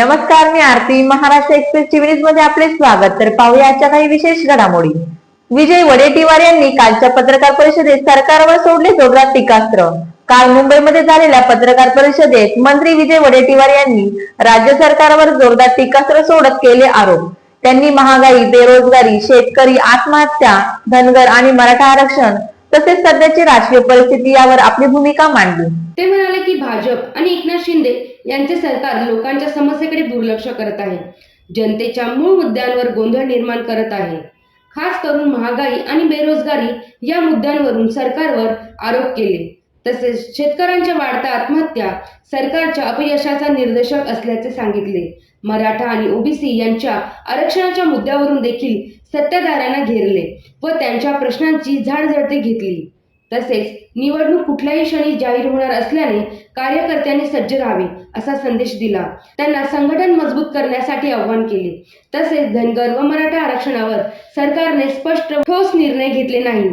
नमस्कार मी Aarti. Maharashtra express TV मध्ये आपले स्वागत. तर पाहूया आजच्या काही विशेष घडामोडी. विजय वडेट्टीवार यांनी कालच्या पत्रकार परिषदेत सरकारवर सोडले जोरदार टीकास्त्र. काल मुंबईमध्ये झालेल्या पत्रकार परिषदेत मंत्री विजय वडेट्टीवार यांनी राज्य सरकारवर जोरदार टीकास्त्र सोडत केले आरोप. त्यांनी महागाई बेरोजगारी शेतकरी आत्महत्या धनगर आणि मराठा आरक्षण तसेच सध्याची राजकीय परिस्थिती यावर आपली भूमिका मांडली. ते म्हणाले की भाजप आणि एकनाथ शिंदे यांचे सरकार लोकांच्या समस्येकडे दुर्लक्ष करत आहे. जनतेच्या मूळ मुद्द्यांवर गोंधळ निर्माण करत आहे. खास करून महागाई आणि बेरोजगारी या मुद्द्यांवरून सरकारवर आरोप केले. तसेच शेतकऱ्यांच्या वाढत्या आत्महत्या सरकारच्या अपयशाचा निर्देशक असल्याचे सांगितले. मराठा आणि ओबीसी यांच्या आरक्षणाच्या मुद्द्यावरून देखील सत्ताधाऱ्यांना घेरले व त्यांच्या प्रश्नांची झाडझडती घेतली. तसेच निवडणूक कुठल्याही क्षणी जाहीर होणार असल्याने कार्यकर्त्यांनी सज्ज राहावे असा संदेश दिला. त्यांना संघटन मजबूत करण्यासाठी आवाहन केले. तसेच धनगर व मराठा आरक्षणावर सरकारने स्पष्ट ठोस निर्णय घेतले नाही.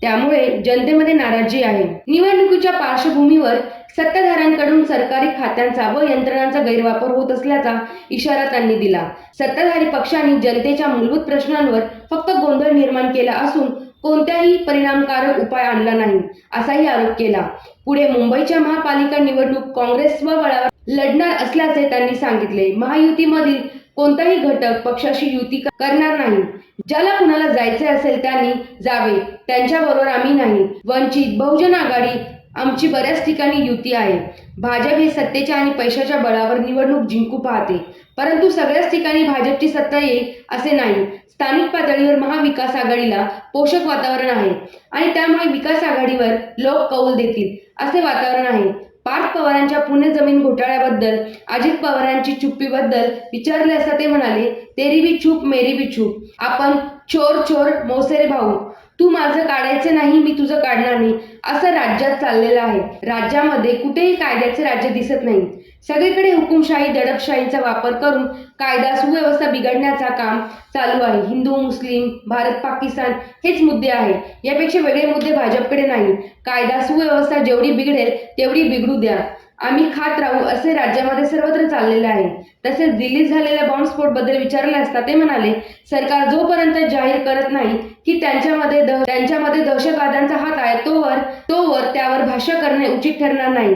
त्यामुळे जनतेमध्ये नाराजी आहे. निवडणुकीच्या पार्श्वभूमीवर सत्ताधाऱ्यांकडून सरकारी खात्यांचा व यंत्रणांचा गैरवापर होत असल्याचा इशारा त्यांनी दिला. सत्ताधारी पक्षांनी जनतेच्या मूलभूत प्रश्नांवर फक्त गोंधळ निर्माण केला असून कोणत्याही परिणामकारक उपाय आणला नाही असाही आरोप केला. पुढे मुंबईच्या महापालिका निवडणूक काँग्रेस व बळावर लढणार असल्याचे त्यांनी सांगितले. महायुतीमधील कोणताही घटक पक्षाशी युती करणार नाही. ज्याला कुणाला जायचे असेल त्यांनी जावे. त्यांच्याबरोबर आम्ही नाही. वंचित बहुजन आघाडी आमची बऱ्याच ठिकाणी युती आहे. भाजप हे सत्तेच्या आणि पैशाच्या बळावर निवडणूक जिंकू पाहते. परंतु सगळ्याच ठिकाणी भाजपची सत्ता येईल असे नाही. स्थानिक पातळीवर महाविकास आघाडीला पोषक वातावरण आहे आणि त्यामुळे विकास आघाडीवर लोक कौल देतील असे वातावरण आहे. पार्थ पवारांच्या पुणे जमीन घोटाळ्याबद्दल अजित पवारांची चुप्पीबद्दल विचारले असता ते म्हणाले तेरी बी चूप मेरी बी चूप. आपण चोर चोर मोसेरे भाऊ. तू माझं काढायचं नाही मी तुझं काढणार नाही. असं राज्यात चाललेलं आहे. राज्यामध्ये कुठेही कायद्याचे राज्य दिसत नाही. सगळीकडे हुकुमशाही दडपशाहीचा वापर करून कायदा सुव्यवस्था बिघडण्याचा काम चालू आहे. हिंदू मुस्लिम भारत पाकिस्तान हेच मुद्दे आहे यापेक्षा वेगळे मुद्दे भाजपकडे नाही कायदा सुव्यवस्था जेवढी बिघडेल तेवढी बिघडू द्या. आम्ही खात राहू असे राज्यामध्ये सर्वत्र चाललेले आहे. तसेच दिल्लीत झालेल्या बॉम्बस्फोटबद्दल विचारले असता ते म्हणाले सरकार जोपर्यंत जाहीर करत नाही की त्यांच्यामध्ये त्यांच्यामध्ये दहशतवाद्यांचा हात आहे तोवर तोवर त्यावर भाष्य करणे उचित ठरणार नाही.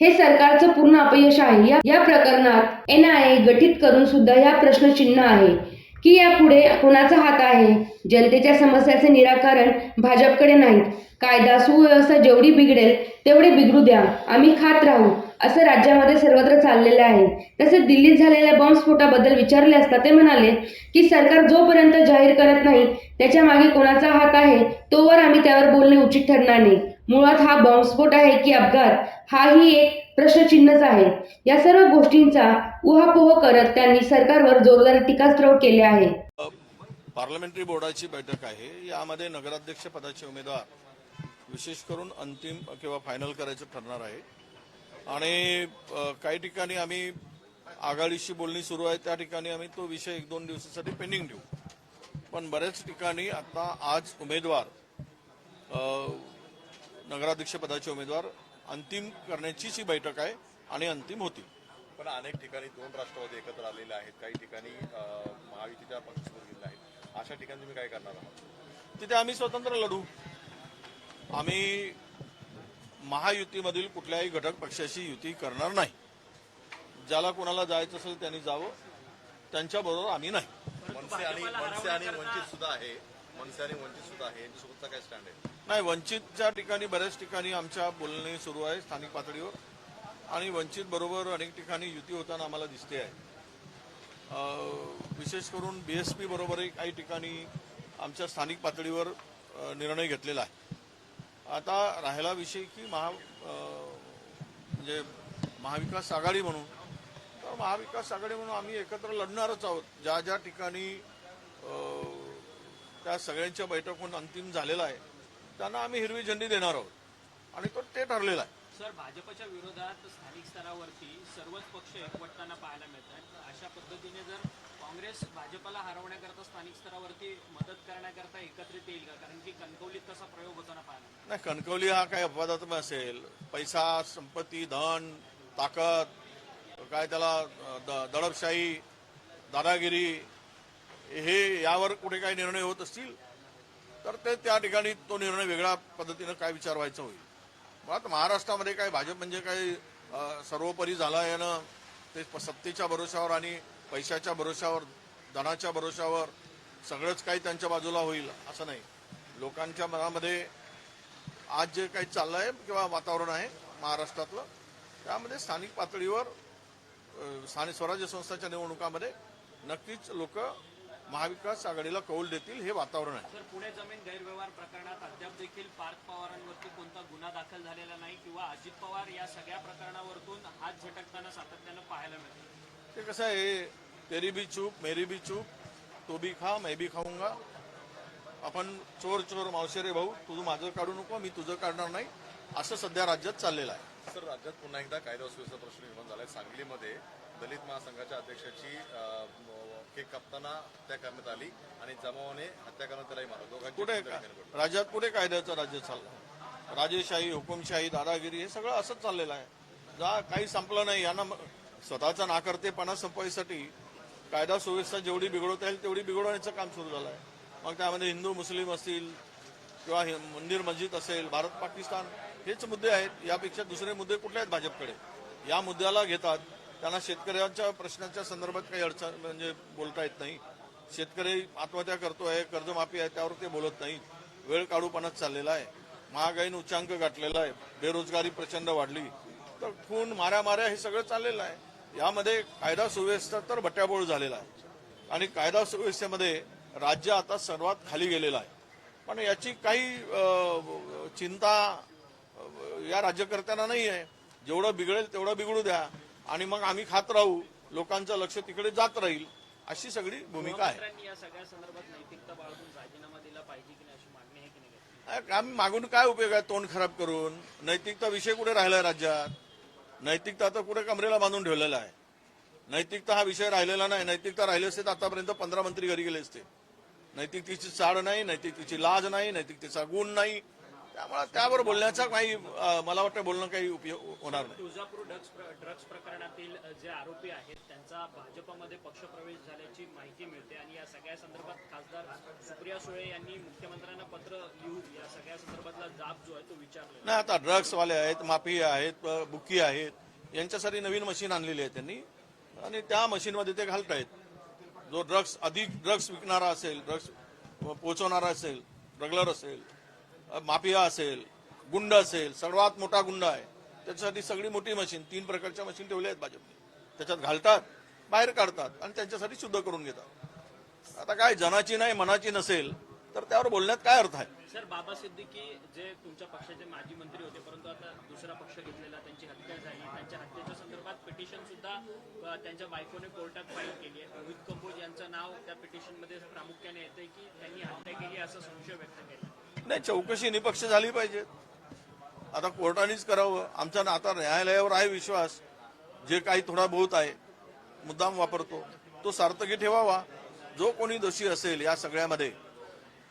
हे सरकारचं पूर्ण अपयश आहे. या या प्रकरणात एन आय ए गठीत करून सुद्धा या प्रश्नचिन्ह आहे. की यापुढे कोणाचा हात आहे? जनतेच्या समस्याचे निराकरण भाजपकडे नाही. कायदा सुव्यवस्था जेवढी बिघडेल तेवढी बिघडू द्या. आम्ही खात राहू असं राज्यामध्ये सर्वत्र चाललेलं आहे. तसेच दिल्लीत झालेल्या बॉम्बस्फोटाबद्दल विचारले असता ते म्हणाले की सरकार जोपर्यंत जाहीर करत नाही त्याच्यामागे कोणाचा हात आहे तोवर आम्ही त्यावर बोलणे उचित ठरणार नाही. मुळात हा बॉम्बस्फोट आहे की अपघात हाही एक प्रश्नचिन्हच आहे. या सर्व गोष्टींचा उहापोह करत त्यांनी सरकारवर जोरदार टीकास्त्र केले आहे. पार्लमेंटरी बोर्डाची बैठक आहे. यामध्ये नगराध्यक्ष पदाचे उमेदवार विशेष करून अंतिम किंवा फायनल करायचं ठरणार आहे. आणि काही ठिकाणी आम्ही आघाडीशी बोलणी सुरू आहे. त्या ठिकाणी आम्ही तो विषय एक दोन दिवसासाठी पेंडिंग ठेवू पण बऱ्याच ठिकाणी आता आज उमेदवार अ, नगराध्यक्ष पदाचे उमेदवार अंतिम करण्याचीच ही बैठक आहे आणि अंतिम होती. पण अनेक ठिकाणी दोन राष्ट्रवादी एकत्र आलेले आहेत. काही ठिकाणी महायुतीच्या पक्षावर गेले आहेत. अशा ठिकाणी तुम्ही काय करणार आहात? तिथे आम्ही स्वतंत्र लढू. आम्ही महायुतीमधील कुठल्याही घटक पक्षाशी युती करणार नाही. ज्याला कोणाला जायचं असेल त्यांनी जावं. त्यांच्याबरोबर आम्ही नाही. मनसे आणि मनसे आणि वंचित सुद्धा आहे. मनसे आणि वंचित सुद्धा आहे. यांच्यासोबतचा काय स्टँड आहे? नाही वंचितच्या ठिकाणी बऱ्याच ठिकाणी आमच्या बोलणे सुरू आहे स्थानिक पातळीवर. आणि वंचित बरोबर अनेक ठिकाणी युती होताना आम्हाला दिसते आहे. विशेष करून बी एस बरोबरही काही ठिकाणी आमच्या स्थानिक पातळीवर निर्णय घेतलेला आहे. आता राहिला विषय की महा म्हणजे महाविकास आघाडी म्हणून तर महाविकास आघाडी म्हणून आम्ही एकत्र लढणारच आहोत. ज्या ज्या ठिकाणी त्या सगळ्यांच्या बैठक होऊन अंतिम झालेला आहे. त्यांना आम्ही हिरवी झेंडी देणार आहोत. आणि तो ते ठरलेला आहे. सर भाजपच्या विरोधात स्थानिक स्तरावरती सर्वच पक्ष एकवटताना पाहायला मिळत आहेत अशा पद्धतीने जर काँग्रेस भाजपला हरवण्याकरता स्थानिक स्तरावरती मदत करण्याकरता एकत्रित येईल का? कारण की कणकवलीत तसा प्रयोग होताना पाहायला. नाही कणकवली हा काही अपवादात्मक असेल. पैसा संपत्ती धन ताकद काय त्याला दडपशाही दादागिरी हे यावर कुठे काही निर्णय होत असतील? तर ते त्या ठिकाणी तो निर्णय वेगळ्या पद्धतीनं काय विचार व्हायचं होईल मुळात महाराष्ट्रामध्ये काय भाजप म्हणजे काय सर्वोपरी झाला यानं ते सत्तेच्या भरोशावर आणि पैशाच्या भरोशावर धनाच्या भरोशावर सगळंच काही त्यांच्या बाजूला होईल असं नाही. लोकांच्या मनामध्ये आज जे काही चाललं आहे किंवा वातावरण आहे महाराष्ट्रातलं त्यामध्ये स्थानिक पातळीवर स्थानिक स्वराज्य संस्थाच्या निवडणुकामध्ये नक्कीच लोक महाविकास आघाडीला कौल देतील हे वातावरण आहे. तर पुणे जमीन गैरव्यवहार प्रकरणात अद्याप देखील पार्थ पवारांवरती कोणता गुन्हा दाखल झालेला नाही किंवा अजित पवार या सगळ्या प्रकरणावरतून हात झटकताना सातत्यानं पाहायला मिळतं ते कसं आहे तेरी भी चूप मेरी भी चूप तो भी खा मैं भी खाऊंगा. आपण चोर चोर मावशेरे भाऊ तुझं माझं काढू नको मी तुझं काढणार नाही. असं सध्या राज्यात चाललेलं आहे. सर राज्यात पुन्हा एकदा कायदा सुव्यवस्था प्रश्न निर्माण झालाय. सांगलीमध्ये दलित महासंघाच्या अध्यक्षाची केक कापताना हत्या करण्यात आली आणि जमावाने हत्या करण्यात त्यालाही मारलं. दोघांची कुठे आली. राज्यात कुठे कायद्याचं राज्य चाललं? राजेशाही हुकुमशाही दादागिरी हे सगळं असंच चाललेलं आहे. जा काही संपलं नाही. यांना स्वतःचा नाकर्तेपणा संपवायसाठी कायदा सुव्यवस्था जेवढी बिघडवता येईल तेवढी बिघडवण्याचं काम सुरू झालं आहे. मग त्यामध्ये हिंदू मुस्लिम असतील किंवा मंदिर मस्जिद असेल भारत पाकिस्तान हेच मुद्दे आहेत. यापेक्षा दुसरे मुद्दे कुठले आहेत भाजपकडे? या मुद्द्याला घेतात. त्यांना शेतकऱ्यांच्या प्रश्नाच्या संदर्भात काही अडचण म्हणजे बोलता येत नाही. शेतकरी आत्महत्या करतो आहे कर्जमाफी आहे त्यावर ते बोलत नाही. वेळ काढूपणाच चाललेला आहे. महागाईनं उच्चांक गाठलेला आहे. बेरोजगारी प्रचंड वाढली. तर खून माऱ्या माऱ्या हे सगळं चाललेलं आहे. यामध्ये कायदा सुव्यवस्था तर बट्याबोळ झालेला आहे. आणि कायदा सुव्यवस्थेमध्ये राज्य आता सर्वात खाली गेलेलं आहे. पण याची काही चिंता या राज्यकर्त्यांना नाही आहे. जेवढं बिघडेल तेवढं बिघडू द्या. आणि मग आम्ही खात राहू लोकांचं लक्ष तिकडे जात राहील अशी सगळी भूमिका आहे. गृहमंत्र्यांनी या सगळ्या संदर्भात नैतिकता बाळगून राजीनामा दिला पाहिजे की नाही अशी मागणी आहे की नाही? अरे, आम्ही मागून काय उपयोग आहे तोंड खराब करून? नैतिकता विषय कुठे राहिलाय राज्यात? नैतिकता तर कुठे कमरेला बांधून ठेवलेला आहे. नैतिकता हा विषय राहिलेला नाही. नैतिकता राहिले असते तर आतापर्यंत पंधरा मंत्री घरी गेले असते. नैतिकतेची चाड नाही नैतिकतेची लाज नाही नैतिकतेचा गुण नाही. त्यामुळे त्यावर बोलण्याचा काही मला वाटतं बोलणं काही उपयोग होणार नाही. तुळजापूर ड्रग्ज ड्रग्ज प्रकरणातील जे आरोपी आहेत त्यांचा भाजपमध्ये पक्षप्रवेश झाल्याची माहिती मिळते. आणि या सगळ्या संदर्भात खासदार सुप्रिया सुळे यांनी मुख्यमंत्र्यांना पत्र लिहून या सगळ्या संदर्भातला जाब जो आहे तो विचारला. नाही आता ड्रग्सवाले आहेत माफिया आहेत बुकी आहेत यांच्यासाठी नवीन मशीन आणलेली आहे त्यांनी. आणि त्या मशीनमध्ये ते घालतायत जो ड्रग्स अधिक ड्रग्स विकणारा असेल ड्रग्स पोचवणारा असेल ड्रगलर असेल माफिया असेल गुंड असेल सर्वात मोठा गुंड आहे. त्याच्यासाठी सगळी मोठी मशीन तीन प्रकारच्या मशीन ठेवल्या आहेत भाजपने. त्याच्यात घालतात बाहेर काढतात आणि त्यांच्यासाठी शुद्ध करून घेतात. आता काय जनाची नाही मनाची नसेल तर त्यावर बोलण्यात काय अर्थ आहे? सर बाबा सिद्दीकी जे तुमच्या पक्षाचे माजी मंत्री होते परंतु आता दुसरा पक्ष घेतलेला त्यांची हत्या झाली. त्यांच्या हत्येच्या संदर्भात पिटिशन सुद्धा त्यांच्या बायकोने कोर्टात फाईल केली आहे. रोहित कंबोज यांचं नाव त्या पिटिशनमध्ये प्रामुख्याने येते की त्यांनी हत्या केली असा संशय व्यक्त केला नाही चौकशी निपक्ष झाली पाहिजे. आता कोर्टानेच करावं. आमचा ना- आता न्यायालयावर आहे विश्वास. जे काही थोडा बहुत आहे मुद्दाम वापरतो तो सार्थकी ठेवावा. जो कोणी दोषी असेल या सगळ्यामध्ये.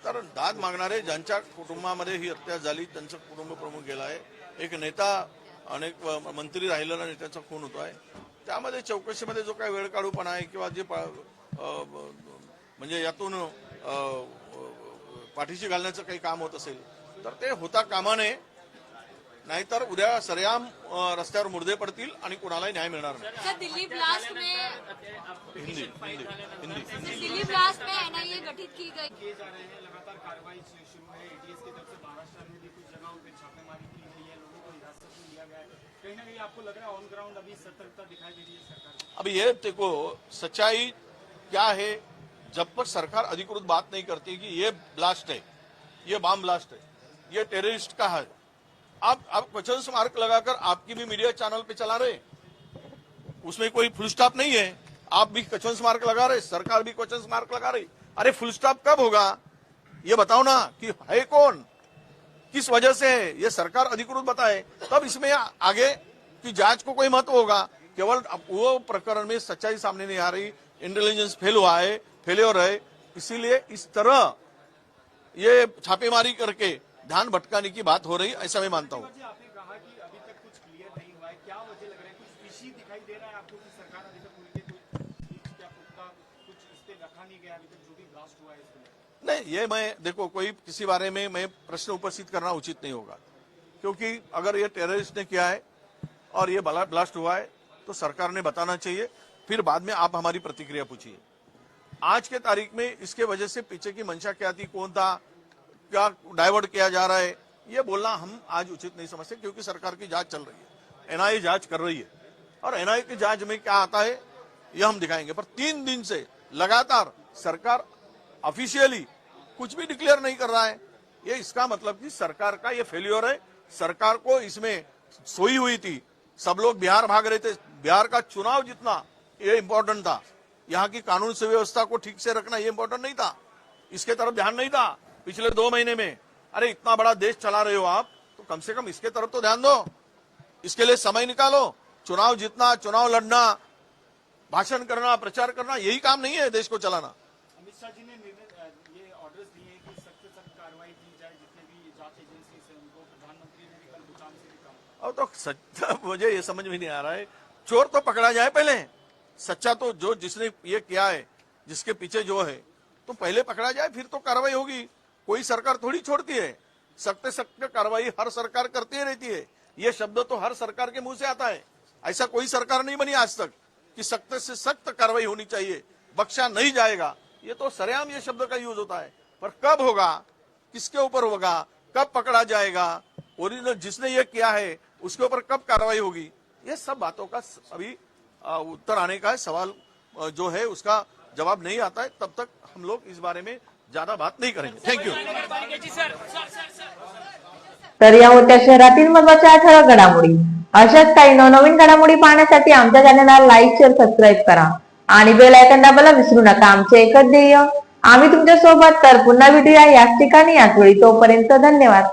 तर दाद मागणारे ज्यांच्या कुटुंबामध्ये ही हत्या झाली त्यांचं कुटुंब प्रमुख गेला आहे. एक नेता अनेक मंत्री राहिलेला नेत्याचा खून होतो आहे त्यामध्ये चौकशीमध्ये जो काही वेळ काढूपणा आहे किंवा जे म्हणजे यातून पाठीशी घालण्याचं काही काम होत असेल तर ते होता कामा नये नाहीतर उद्या सरेआम अ, रस्त्यावर मुर्दे पडतील आणि कुणालाही न्याय मिळणार नाही. दिल्ली ब्लास्ट में हिंदी हिंदी हिंदी. दिल्ली ब्लास्ट में एनआईए गठित की गई। किए जा रहे हैं लगातार कार्रवाई शु- शुरू है एटीएस की तरफ से महाराष्ट्र में भी कुछ जगहों पे छापेमारी की गई है। लोगों को हिरासत में लिया गया है। कहीं ना कहीं आपको लग रहा है ऑन ग्राउंड अभी सतर्कता दिखाई दे रही है सरकार की। अब ये देखो सच्चाई क्या है? जब तक सरकार अधिकृत बात नहीं करती कि ये ब्लास्ट है, ये बम ब्लास्ट है, ये टेररिस्ट का है। आप आप क्वेश्चन मार्क लगाकर आपकी भी मीडिया चैनल पे चला रहे उसमें कोई फुल स्टॉप नहीं है। आप भी क्वेश्चन मार्क लगा रहे सरकार भी क्वेश्चन मार्क लगा रही अरे फुल स्टॉप कब होगा? ये बताओ ना कि है कौन? किस वजह से है? ये सरकार अधिकृत बताए। तब इसमें आगे की जाँच को कोई महत्व होगा? केवल वो प्रकरण में सच्चाई सामने नहीं आ रही। इंटेलिजेंस फेल हुआ है। फेल्योर है इसीलिए इस तरह ये छापेमारी करके ध्यान भटकाने की बात हो रही ऐसा मैं मानता हूं। जी आपने कहा कि अभी तक कुछ क्लियर नहीं हुआ है। क्या वजह लग रहा है कुछ पक्षी दिखाई दे रहा है आपको कि सरकार अभी तक उनके कोई चीज क्या पुख्ता कुछ इस पे रखा नहीं गया अभी तक जो भी ब्लास्ट हुआ है इसको लेकर? नहीं ये मैं देखो कोई किसी बारे में मैं प्रश्न उपस्थित करना उचित नहीं होगा। क्योंकि अगर ये टेररिस्ट ने किया है और ये बला ब्लास्ट हुआ है तो सरकार ने बताना चाहिए फिर बाद में आप हमारी प्रतिक्रिया पूछिए। आज के तारीख में इसके वजह से पीछे की मंशा क्या थी, कौन था, क्या डाइवर्ट किया जा रहा है, ये बोलना हम आज उचित नहीं समझते क्योंकि सरकार की जाँच चल रही है। एनआईए जाँच कर रही है। और एनआईए की जाँच में क्या आता है, ये हम दिखाएँगे। पर तीन दिन से लगातार सरकार ऑफिशियली कुछ भी डिक्लेयर नहीं कर रहा है। ये इसका मतलब कि सरकार का ये फेल्योर है। सरकार को इसमें सोई हुई थी। सब लोग बिहार भाग रहे थे। बिहार का चुनाव जितना ये इंपॉर्टेंट था। यहाँ की कानून सुव्यवस्था को ठीक से रखना ये इंपॉर्टेंट नहीं था। इसके तरफ़ ध्यान नहीं था पिछले दो महीने में। अरे इतना बड़ा देश चला रहे हो आप तो कम से कम इसके तरफ़ तो ध्यान दो। इसके लिए समय निकालो। चुनाव जीतना चुनाव लड़ना भाषण करना प्रचार करना यही काम नहीं है देश को चलाना। अमित शाह जी ने ये ऑर्डर्स दिए कि सख्त सख्त कार्रवाई की जाए जितने भी जाँच एजेंसी से उनको प्रधानमंत्री ने भी कल भूटान से भी कहा तो सच्चा मुझे ये समझ में नहीं आ रहा है। चोर तो पकड़ा जाए पहले। सच्चा तो जो जिसने ये किया है, जिसके पीछे जो है तो पहले पकड़ा जाए, फिर तो कार्रवाई होगी। कोई सरकार थोड़ी छोड़ती है। सख्त सख्त कार्रवाई हर सरकार करती रहती है। ये शब्द तो हर सरकार के मुँह से आता है। ऐसा कोई सरकार नहीं बनी आज तक कि सख्त से सख्त कार्रवाई होनी चाहिए। बख्शा नहीं जाएगा। ये तो सरेआम ये शब्द का यूज़ होता है। पर कब होगा? किसके ऊपर होगा? कब पकड़ा जाएगा? ओरिजिनल जिसने ये किया है, उसके ऊपर कब कार्रवाई होगी? ये सब बातों का अभी उत्तर आने का है सवाल जो है उसका जवाब नहीं आता है। तब तक हम लोग इस बारे में ज्यादा बात नहीं करेंगे। थैंक यू तर या होत्या शहरातील महत्त्वाच्या ठळक घडामोडी. अशाच काही नवनवीन घडामोडी पाहण्यासाठी आमच्या चॅनलला लाईक शेअर सबस्क्राईब करा. आणि बेल आयकन दाबायला विसरू नका. आमचे एकच ध्येय आम्ही तुमच्यासोबत तर पुन्हा भेटूया याच ठिकाणी याच वेळी. तोपर्यंत धन्यवाद.